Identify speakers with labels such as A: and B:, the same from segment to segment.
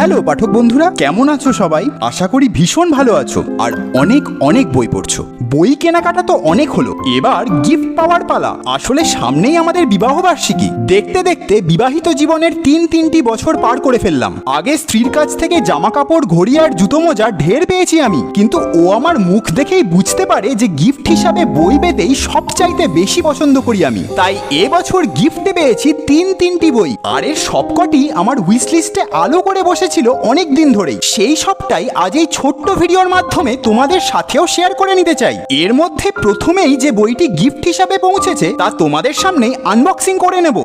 A: Hello, পাঠক বন্ধুরা। কেমন আছো সবাই? আশা করি ভীষণ ভালো আছো আর অনেক অনেক বই পড়ছো। বই কেনাকাটা তো অনেক হলো। এবার গিফট পাওয়ার পালা। আসলে সামনেই আমাদের বিবাহ বার্ষিকী। দেখতে দেখতে বিবাহিত জীবনের তিন তিনটি বছর পার করে ফেললাম। আগে স্ত্রীর কাছ থেকে জামা কাপড় ঘড়ি আর জুতো মোজা ঢের পেয়েছি আমি। কিন্তু ও আমার মুখ দেখেই বুঝতে পারে যে গিফট হিসাবে বই পেতেই সবচাইতে বেশি পছন্দ করি আমি। তাই এবছর গিফটে পেয়েছি তিন তিনটি বই। আর এর সবকটি আমার উইশ লিস্টে আলো করে বসেছিল অনেক দিন ধরেই। সেই সবটাই আজ এই ছোট্ট ভিডিওর মাধ্যমে তোমাদের সাথেও শেয়ার করে নিতে চাই। এর মধ্যে প্রথমেই যে বইটি গিফট হিসাবে পৌঁছেছে, তা তোমাদের সামনেই আনবক্সিং করে নেব।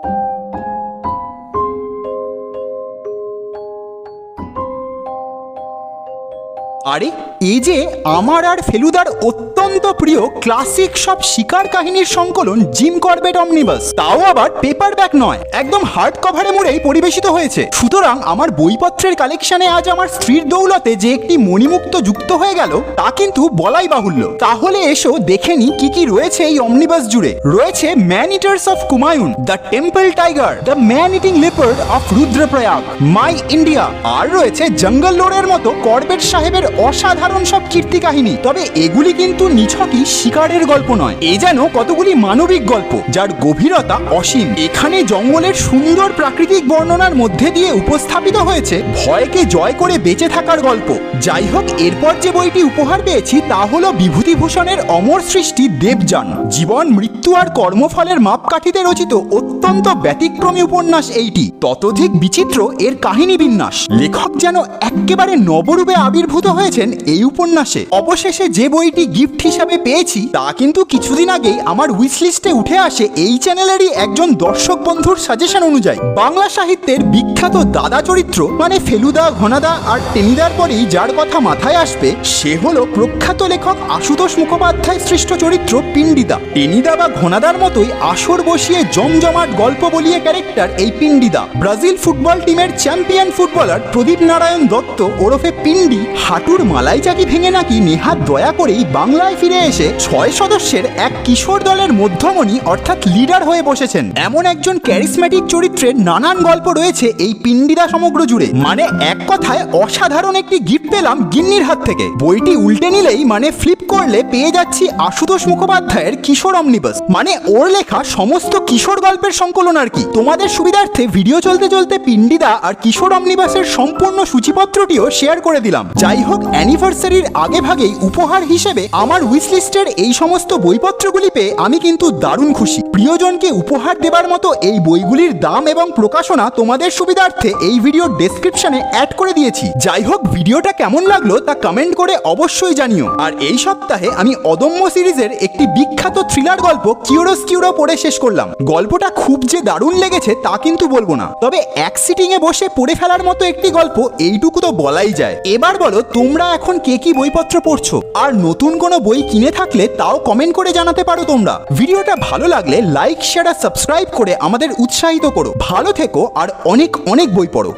A: আরে এই যে আমার আর ফেলুদার অত্যন্ত প্রিয় ক্লাসিক সব শিকার কাহিনীর সংকলন জিম করবেট অমনিবাস তাও আবার পেপার ব্যাক নয়, একদম হার্ড কভারে মুড়েই পরিবেশিত হয়েছে। সুতরাং আমার বইপত্রের কালেকশনে আজ আমার স্ত্রীর দৌলতে যে একটি মণিমুক্ত যুক্ত হয়ে গেল, তা কিন্তু বলাই বাহুল্য। তাহলে এসো দেখে নি কি কি রয়েছে এই অমনিবাস জুড়ে। রয়েছে man eaters of Kumaon the temple tiger the man eating leopard of Rudraprayag my India আর রয়েছে জঙ্গল লোড়ের মতো করবেট সাহেবের অসাধারণ সব কীর্তি কাহিনী। তবে এগুলি কিন্তু নিছকই শিকারের গল্প নয়। এ যেন কতগুলি মানবিক গল্প, যার গভীরতা অসীম। এখানে জঙ্গলের সুন্দর প্রাকৃতিক বর্ণনার মধ্যে দিয়ে উপস্থাপিত হয়েছে ভয়কে জয় করে বেঁচে থাকার গল্প। যাই হোক, এরপর যে বইটি উপহার পেয়েছি তা হলো বিভূতিভূষণের অমর সৃষ্টি দেবযান। জীবন, মৃত্যু আর কর্মফলের মাপকাঠিতে রচিত অত্যন্ত ব্যতিক্রমী উপন্যাস এইটি। ততোধিক বিচিত্র এর কাহিনী বিন্যাস। লেখক যেন একেবারে নবরূপে আবির্ভূত হয়েছেন এই উপন্যাসে। অবশেষে যে বইটি গিফট হিসাবে পেয়েছি, তা কিন্তু কিছুদিন আগেই আমার উইশ লিস্টে উঠে আসে এই চ্যানেলেরই একজন দর্শক বন্ধুর সাজেশন অনুযায়ী। বাংলা সাহিত্যের বিখ্যাত দাদা চরিত্র মানে ফেলুদা, ঘনাদা আর টেনিদার পরেই যার কথা মাথায় আসবে, সে হলো প্রখ্যাত লেখক আশুতোষ মুখোপাধ্যায় সৃষ্ট চরিত্র পিণ্ডিদা। টেনিদা বা ঘনাদার মতোই আসর বসিয়ে জমজমাট গল্প বলিয়ে ক্যারেক্টার এই পিণ্ডিদা। ব্রাজিল ফুটবল টিমের চ্যাম্পিয়ন ফুটবলার প্রদীপ নারায়ণ দত্ত ওরফে পিন্ডি হাঁটুর মালাই চাকি ভেঙে নাকি নেহাত দয়া করেই বাংলায় ফিরে এসে ছয় সদস্যের এক কিশোর দলের মধ্যমণি অর্থাৎ লিডার হয়ে বসেছেন। এমন একজন ক্যারিসম্যাটিক চরিত্রের নানান গল্প রয়েছে এই পিণ্ডিদা সমগ্র জুড়ে। মানে এক কথায় অসাধারণ একটি গিফট পেলাম গিন্নির হাত থেকে। বইটি উল্টে নিলেই মানে ফ্লিপ করলে পেয়ে যাচ্ছি আশুতোষ মুখোপাধ্যায়ের কিশোর অমনিবাস মানে ওর লেখা সমস্ত কিশোর গল্পের সংকলন আর কি। তোমাদের সুবিধার্থে ভিডিও চলতে চলতে পিণ্ডিদা আর কিশোর অমনিবাসের সম্পূর্ণ সূচিপত্রটিও শেয়ার করে দিলাম। যাই হোক অ্যানিভার্সারির আগে ভাগেই উপহার হিসেবে আমার উইশ লিস্টের এই সমস্ত বইপত্রগুলি পেয়ে আমি কিন্তু দারুণ খুশি। প্রিয়জনকে উপহার দেবার মতো এই বইগুলির দাম এবং প্রকাশনা তোমাদের সুবিধার্থে এই ভিডিওর ডেসক্রিপশনে অ্যাড করে দিয়েছি। যাই হোক, ভিডিওটা কেমন লাগল তা কমেন্ট করে অবশ্যই জানিও। আর এই সপ্তাহে আমি অদম্য সিরিজের একটি বিখ্যাত থ্রিলার গল্প কিউরোস কিউরো পড়ে শেষ করলাম। গল্পটা খুব যে দারুণ লেগেছে তা কিন্তু বলব না। তবে এক সিটিং এ বসে পড়ে ফেলার মতো একটি গল্প এইটুকু তো বলাই যায়। এবার বলো তোমরা এখন কে কি বইপত্র পড়ছো? আর নতুন কোনো বই কিনে থাকলে তাও কমেন্ট করে জানাতে পারো তোমরা। ভিডিওটা ভালো লাগলে লাইক শেয়ার আর সাবস্ক্রাইব করে আমাদের উৎসাহিত করো। ভালো থেকো আর অনেক অনেক বই পড়ো।